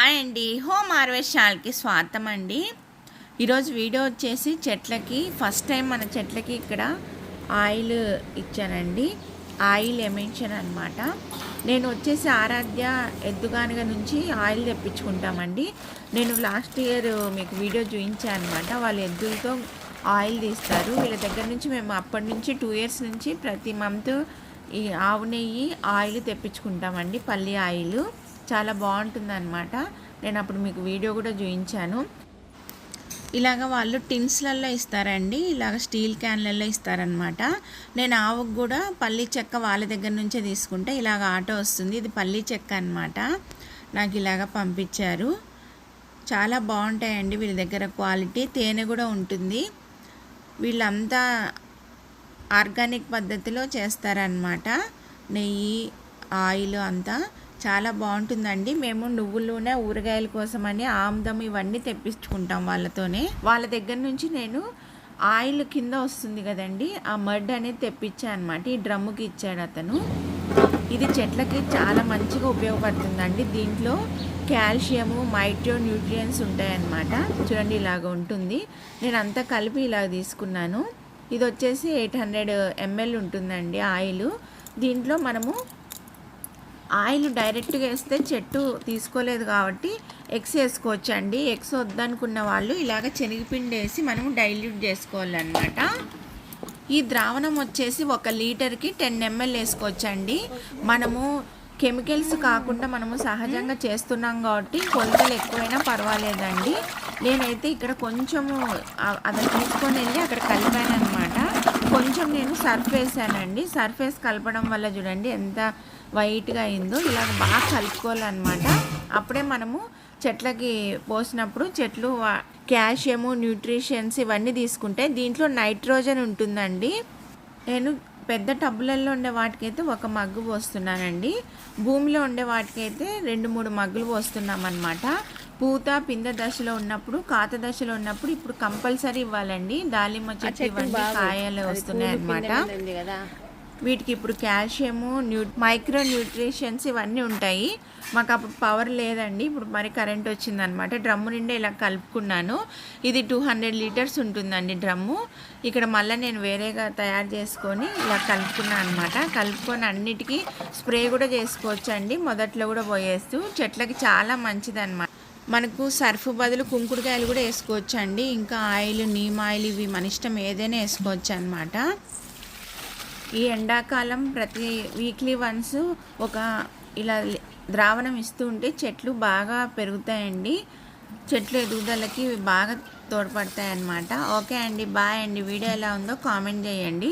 Hi అండి. Home harvest ఛానల్కి స్వాగతం అండి. ఈరోజు వీడియో వచ్చేసి చెట్లకి ఫస్ట్ టైం మన చెట్లకి ఇక్కడ ఆయిల్ ఇచ్చానండి. ఆయిల్ ఎమెన్షన్ అనమాట నేను వచ్చేసి ఆరాధ్య ఎద్దుగానుగ నుంచి ఆయిల్ తెప్పించుకుంటామండి. నేను లాస్ట్ ఇయర్ మీకు వీడియో చూపించాను అనమాట వాళ్ళు ఎద్దులతో ఆయిల్ తీస్తారు. వీళ్ళ దగ్గర నుంచి మేము అప్పటి నుంచి టూ ఇయర్స్ నుంచి ప్రతి మంత్ ఈ ఆవు నెయ్యి ఆయిల్ తెప్పించుకుంటామండి పల్లి ఆయిల్. చాలా బాగుంటుంది అనమాట నేను అప్పుడు మీకు వీడియో కూడా చూపించాను ఇలాగ వాళ్ళు టిన్స్లలో ఇస్తారండి. ఇలాగ స్టీల్ క్యాన్లలో ఇస్తారనమాట నేను ఆవుకు కూడా పల్లి చెక్క వాళ్ళ దగ్గర నుంచే తీసుకుంటే ఇలాగ ఆటో వస్తుంది. ఇది పల్లి చెక్క అనమాట నాకు ఇలాగ పంపించారు. చాలా బాగుంటాయండి వీళ్ళ దగ్గర క్వాలిటీ. తేనె కూడా ఉంటుంది. వీళ్ళంతా ఆర్గానిక్ పద్ధతిలో చేస్తారనమాట నెయ్యి ఆయిల్ అంతా. చాలా బాగుంటుందండి. మేము నువ్వుల నూనె ఊరగాయల కోసమని ఆముదం ఇవన్నీ తెప్పించుకుంటాం వాళ్ళతోనే. వాళ్ళ దగ్గర నుంచి నేను ఆయిల్ కింద వస్తుంది కదండి ఆ మడ్ అనేది తెప్పించా అనమాట ఈ డ్రమ్ముకి ఇచ్చాడు అతను. ఇది చెట్లకి చాలా మంచిగా ఉపయోగపడుతుందండి. దీంట్లో కాల్షియము మైట్రో న్యూట్రియన్స్ ఉంటాయన్నమాట. చూడండి ఇలాగ ఉంటుంది. నేను అంతా కలిపి ఇలాగ తీసుకున్నాను. ఇది వచ్చేసి ఎయిట్ హండ్రెడ్ ఎంఎల్ ఉంటుందండి ఆయిల్. దీంట్లో మనము ఆయిల్ డైరెక్ట్గా వేస్తే చెట్టు తీసుకోలేదు కాబట్టి ఎగ్స్ వేసుకోవచ్చు అండి ఎగ్స్ వద్దనుకున్న వాళ్ళు ఇలాగ శనగపిండి వేసి మనం డైల్యూట్ చేసుకోవాలన్నమాట. ఈ ద్రావణం వచ్చేసి ఒక లీటర్కి టెన్ ఎంఎల్ వేసుకోవచ్చండి. మనము కెమికల్స్ కాకుండా మనము సహజంగా చేస్తున్నాం కాబట్టి కొలతలు ఎక్కువైనా పర్వాలేదండి. నేనైతే ఇక్కడ కొంచెము అది తీసుకొని వెళ్ళి అక్కడ కలిపాను అనమాట నేను సర్ఫ్ వేసానండి సర్ఫ్ వేసి కలపడం వల్ల చూడండి ఎంత వైట్గా అయిందో ఇలా బాగా కలుపుకోవాలన్నమాట. అప్పుడే మనము చెట్లకి పోసినప్పుడు చెట్లు క్యాల్షియము న్యూట్రిషన్స్ ఇవన్నీ తీసుకుంటే దీంట్లో నైట్రోజన్ ఉంటుందండి. నేను పెద్ద టబ్బులలో ఉండే వాటికైతే ఒక మగ్గు పోస్తున్నానండి. భూమిలో ఉండే వాటికైతే రెండు మూడు మగ్గులు పోస్తున్నాం అనమాట పూత పింద దశలో ఉన్నప్పుడు కాత దశలో ఉన్నప్పుడు ఇప్పుడు కంపల్సరీ ఇవ్వాలండి. దాలిమ్మ చెట్టు ఇవన్నీ కాయలు వస్తున్నాయి అనమాట వీటికి ఇప్పుడు కాల్షియము న్యూ మైక్రో న్యూట్రిషన్స్ ఇవన్నీ ఉంటాయి. మాకు అప్పుడు పవర్ లేదండి. ఇప్పుడు మరి కరెంట్ వచ్చిందనమాట డ్రమ్ము నిండా ఇలా కలుపుకున్నాను. ఇది టూ హండ్రెడ్ లీటర్స్ ఉంటుందండి డ్రమ్ము. ఇక్కడ మళ్ళీ నేను వేరేగా తయారు చేసుకొని ఇలా కలుపుకున్నాను అనమాట కలుపుకొని అన్నిటికీ స్ప్రే కూడా చేసుకోవచ్చు అండి మొదట్లో కూడా పోయేస్తూ. చెట్లకి చాలా మంచిదన్నమాట. మనకు సర్ఫ్ బదులు కుంకుడుకాయలు కూడా వేసుకోవచ్చు అండి ఇంకా ఆయిల్ నీమ్ ఆయిల్ ఇవి మన ఇష్టం ఏదైనా వేసుకోవచ్చు అనమాట ఈ ఎండాకాలం ప్రతి వీక్లీ వన్స్ ఒక ఇలా ద్రావణం ఇస్తూ ఉంటే చెట్లు బాగా పెరుగుతాయండి. చెట్లు ఎదుగుదలకి బాగా తోడ్పడతాయి అన్నమాట ఓకే అండి బాయ్ అండి. వీడియో ఎలా ఉందో కామెంట్ చేయండి.